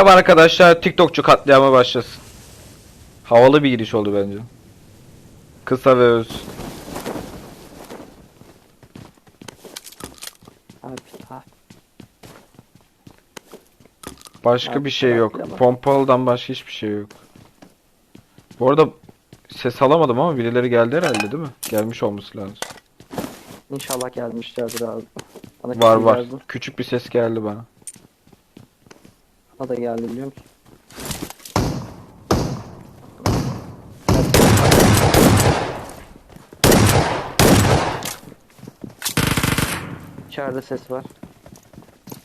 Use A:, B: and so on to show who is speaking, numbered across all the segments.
A: Merhaba arkadaşlar, TikTokçu katliamı başlasın. Havalı bir giriş oldu bence. Kısa ve öz. Başka bir şey yok.
B: katliama.
A: Pompalıdan başka hiçbir şey yok. Bu arada ses alamadım ama birileri geldi herhalde değil mi? Gelmiş olması lazım.
B: İnşallah gelmişlerdir abi. Bana
A: Var var.
B: geldi?
A: Küçük bir ses geldi bana.
B: Bana da geldi biliyor musun? İçeride ses var.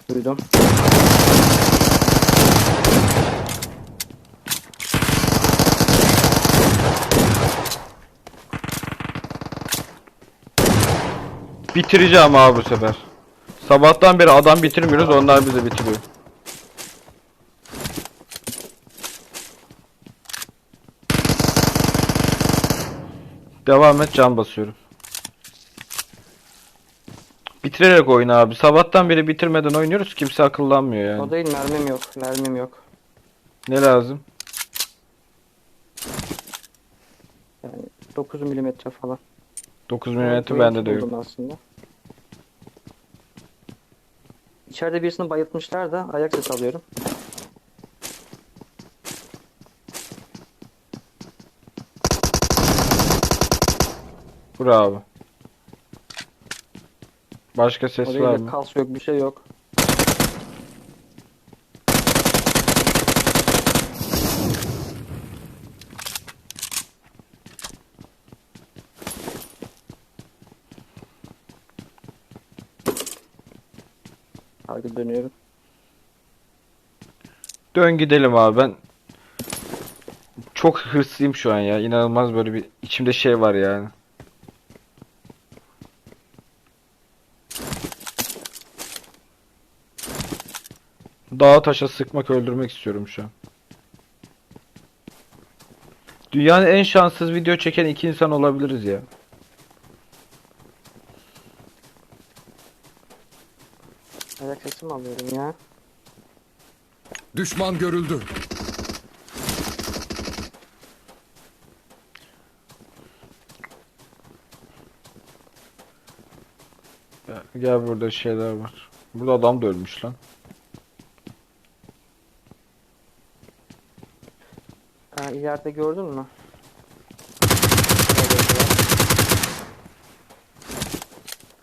B: Duydum.
A: Bitireceğim abi bu sefer. Sabahtan beri adam bitirmiyoruz, onlar bizi bitiriyor. Devam et can basıyorum. Bitirerek oyna abi. Sabahtan beri bitirmeden oynuyoruz. Kimse akıllanmıyor
B: O
A: yani.
B: değil mermim yok. Mermim yok.
A: Ne lazım?
B: Yani 9 milimetre falan.
A: 9 mm
B: Oyun
A: bende de yok.
B: Aslında. İçeride birisini bayıltmışlar da ayak sesi alıyorum.
A: Bravo. Başka ses
B: O değil
A: var mı?
B: kas yok bir şey yok. Hadi dönüyorum.
A: Dön gidelim abi ben çok hırslıyım şu an ya. İnanılmaz böyle bir içimde şey var yani. Dağa taşa sıkmak öldürmek istiyorum şu an. Dünyanın en şanssız video çeken iki insan olabiliriz ya.
B: Ayak sesi mi alıyorum ya?
C: Düşman görüldü.
A: Ya, Gel burada şeyler var. Burada adam da ölmüş lan.
B: İleride gördün mü?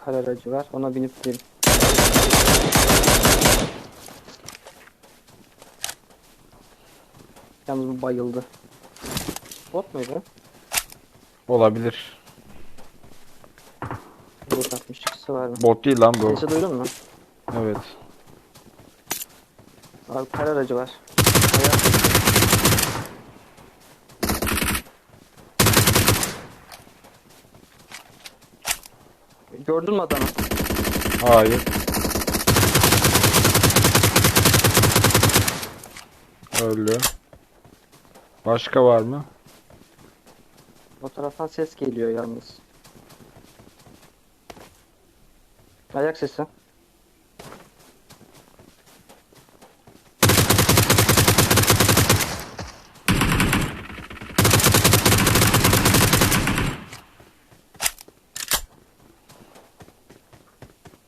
B: Kar aracı var. Ona binip gidelim. Yalnız bu bayıldı. Bot muydu?
A: Olabilir.
B: Bot 62'si var mı?
A: Bot değil lan bu.
B: Sesi duydun mu?
A: Evet.
B: Abi kar aracı var. Ayak Gördün mü adamı?
A: Hayır. Öldü. Başka var mı?
B: O taraftan ses geliyor yalnız. Ayak sesi.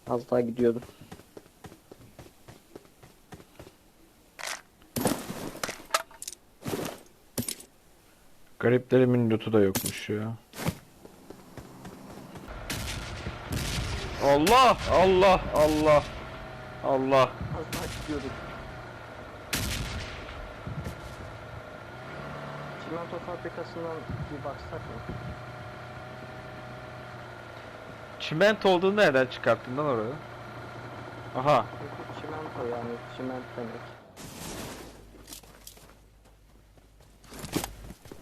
B: Az daha gidiyordu.
A: Gariplerimin lootu da yokmuş ya. Allah! Allah! Allah! Allah!
B: Az daha gidiyorduk. Çimento fabrikasından bir baksak mı?
A: Çimento olduğunu nereden çıkarttın lan orada? Aha.
B: Çimento yani çiment demek.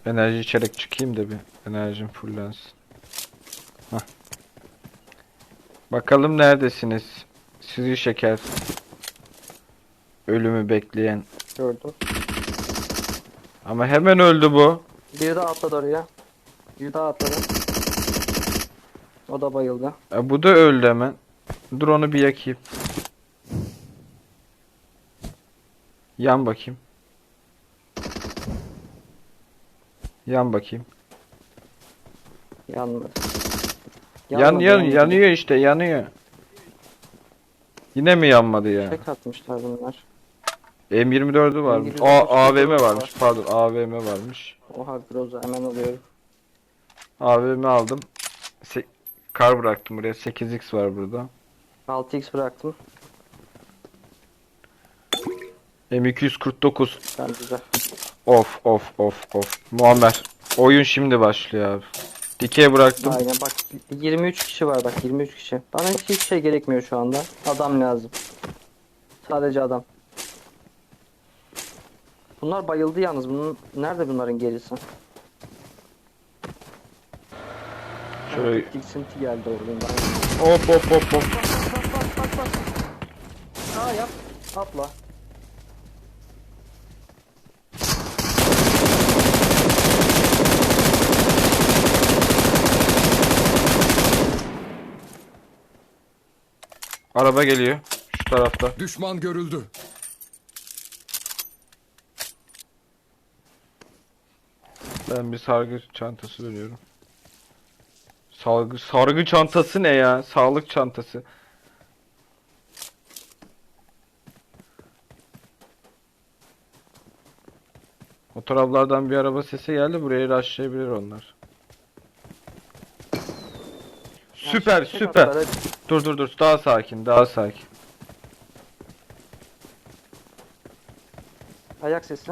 A: Enerji içerek çıkayım da bir enerjim fullensin. Hah. Bakalım neredesiniz? Sizi şeker. Ölümü bekleyen.
B: Gördüm.
A: Ama hemen öldü bu.
B: Biri daha atladı oraya. Biri daha atladı. O da bayıldı.
A: E, bu da öldü hemen. Dur onu bir yakayım. Yan bakayım. Yan bakayım.
B: Yanmadı.
A: Yan yan
B: yanmadı.
A: yanıyor işte yanıyor. Yine mi yanmadı ya?
B: Tek atmışlar bunlar.
A: M24'ü varmış.
B: M24'ü
A: Aa
B: başka
A: AVM varmış.
B: var.
A: Pardon AVM varmış.
B: Oha Groza hemen alıyorum.
A: AVM aldım. Kar bıraktım buraya. 8x var burada.
B: 6x bıraktım.
A: M249.
B: Ben güzel.
A: Of of of of. Muammer. Oyun şimdi başlıyor abi. Dikey bıraktım.
B: Aynen bak 23 kişi var bak 23 kişi. Bana hiç hiçbir şey gerekmiyor şu anda. Adam lazım. Sadece adam. Bunlar bayıldı yalnız. Bunun nerede bunların gerisi?
A: Şöyle
B: tiksinti geldi oradan.
A: hop hop hop hop.
B: Aa yap. Atla.
A: Araba geliyor. Şu tarafta.
C: Düşman görüldü.
A: Ben bir sargı çantası veriyorum. Sargı, sargı çantası ne ya? Sağlık çantası. O taraflardan bir araba sesi geldi. Buraya rushlayabilir onlar. Süper süper. Dur dur dur. Daha sakin daha sakin.
B: Ayak sesi.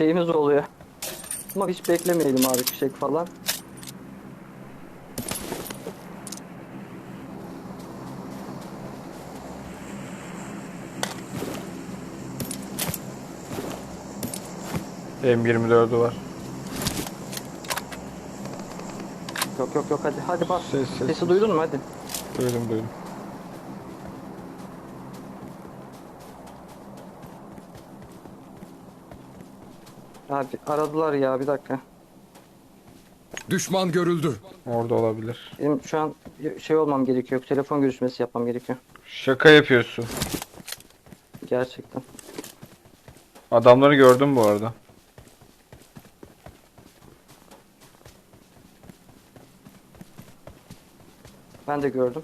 B: Şeyimiz oluyor. Ama hiç beklemeyelim abi fişek falan.
A: M24'ü var.
B: Yok yok yok hadi hadi bas.
A: Ses, ses,
B: Sesi
A: ses.
B: duydun mu hadi.
A: Duydum duydum.
B: Abi aradılar ya bir dakika.
C: Düşman görüldü.
A: Orada olabilir.
B: Benim şu an şey olmam gerekiyor. Telefon görüşmesi yapmam gerekiyor.
A: Şaka yapıyorsun.
B: Gerçekten.
A: Adamları gördüm bu arada.
B: Ben de gördüm.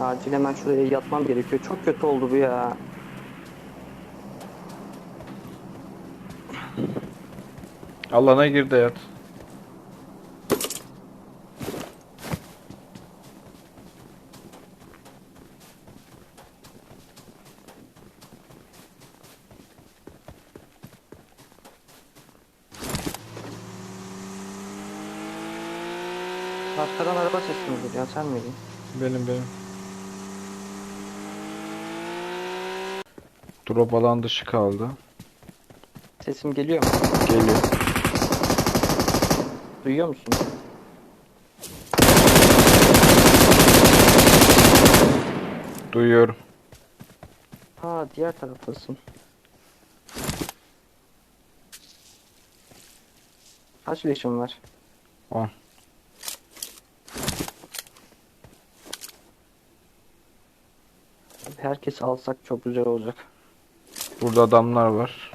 B: Acil hemen şuraya yatmam gerekiyor. Çok kötü oldu bu ya.
A: Alana gir de yat.
B: Arkadan araba sesi mi geliyor? Sen miydin?
A: Benim benim. Drop alan dışı kaldı.
B: Sesim geliyor mu?
A: Geliyor.
B: Duyuyor musun?
A: Duyuyorum.
B: Ha diğer taraftasın. Kaç leşin var?
A: On.
B: Herkes alsak çok güzel olacak.
A: Burada adamlar var.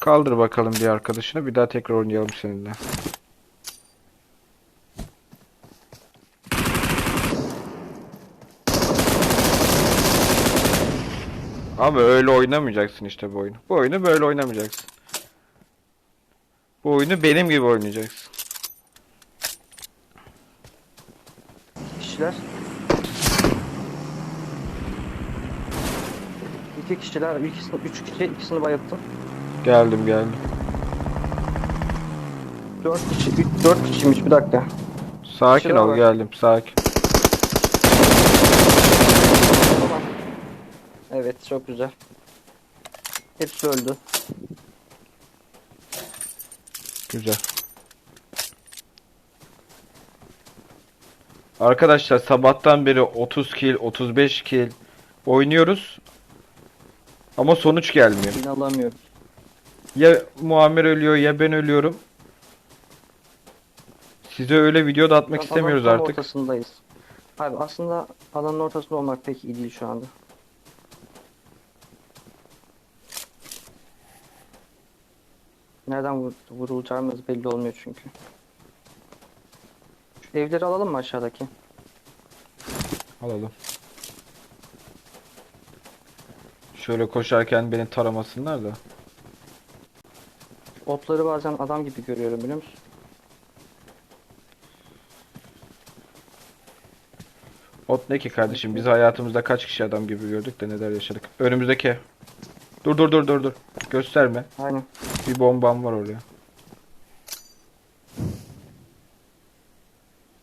A: Kaldır bakalım bir arkadaşını. Bir daha tekrar oynayalım seninle. Ama öyle oynamayacaksın işte bu oyunu. Bu oyunu böyle oynamayacaksın. Bu oyunu benim gibi oynayacaksın.
B: kişiler. İki kişiler, ikisini, üç kişi, ikisini bayılttım.
A: Geldim geldim.
B: Dört kişi, üç, dört kişiymiş bir dakika.
A: Sakin
B: Şurada
A: ol
B: var.
A: geldim sakin.
B: Evet çok güzel. Hepsi öldü.
A: Güzel. Arkadaşlar sabahtan beri 30 kill, 35 kill oynuyoruz. Ama sonuç gelmiyor.
B: Bin alamıyorum.
A: Ya Muammer ölüyor ya ben ölüyorum. Size öyle video da atmak
B: Tam
A: istemiyoruz
B: alanın
A: artık.
B: ortasındayız. Abi aslında alanın ortasında olmak pek iyi değil şu anda. Nereden vur, vurulacağımız belli olmuyor çünkü. Evleri alalım mı aşağıdaki?
A: Alalım. Şöyle koşarken beni taramasınlar da.
B: Otları bazen adam gibi görüyorum biliyor musun?
A: Ot ne ki kardeşim? Biz hayatımızda kaç kişi adam gibi gördük de neler yaşadık. Önümüzdeki. Dur dur dur dur dur. Gösterme.
B: Aynen.
A: Bir bombam var oraya.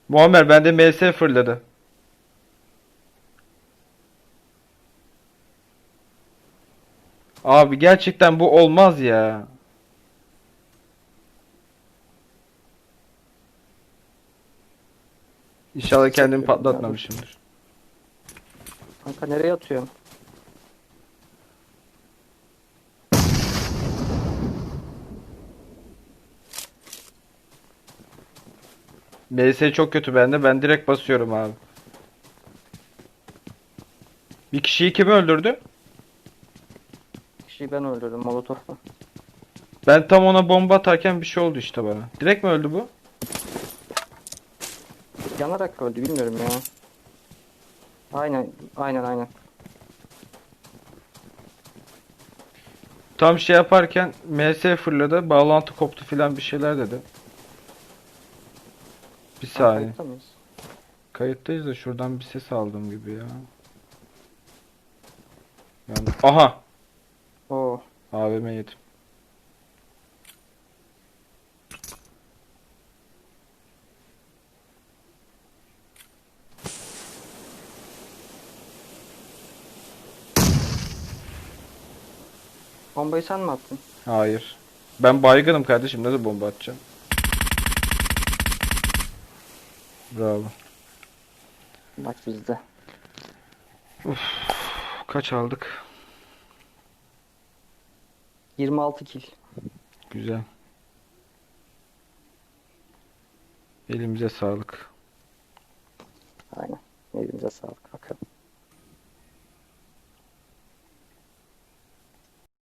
A: Muammer bende MS fırladı. Abi gerçekten bu olmaz ya. İnşallah kendimi patlatmamışımdır.
B: Kanka nereye atıyor?
A: MS çok kötü bende. Ben direkt basıyorum abi. Bir kişiyi kim öldürdü?
B: Kişiyi ben öldürdüm molotofla.
A: Ben tam ona bomba atarken bir şey oldu işte bana. Direkt mi öldü bu?
B: Yanarak öldü bilmiyorum ya. Aynen aynen aynen.
A: Tam şey yaparken MS fırladı. Bağlantı koptu filan bir şeyler dedi. Bir saniye.
B: Kayıtta mıyız?
A: Kayıttayız da şuradan bir ses aldım gibi ya. Yani... Aha!
B: Oo.
A: AVM yedim.
B: Bombayı sen mi attın?
A: Hayır. Ben baygınım kardeşim. Nasıl bomba atacağım? Bravo.
B: Bak bizde.
A: Kaç aldık?
B: 26 kill.
A: Güzel. Elimize sağlık.
B: Aynen. Elinize sağlık. Bakalım.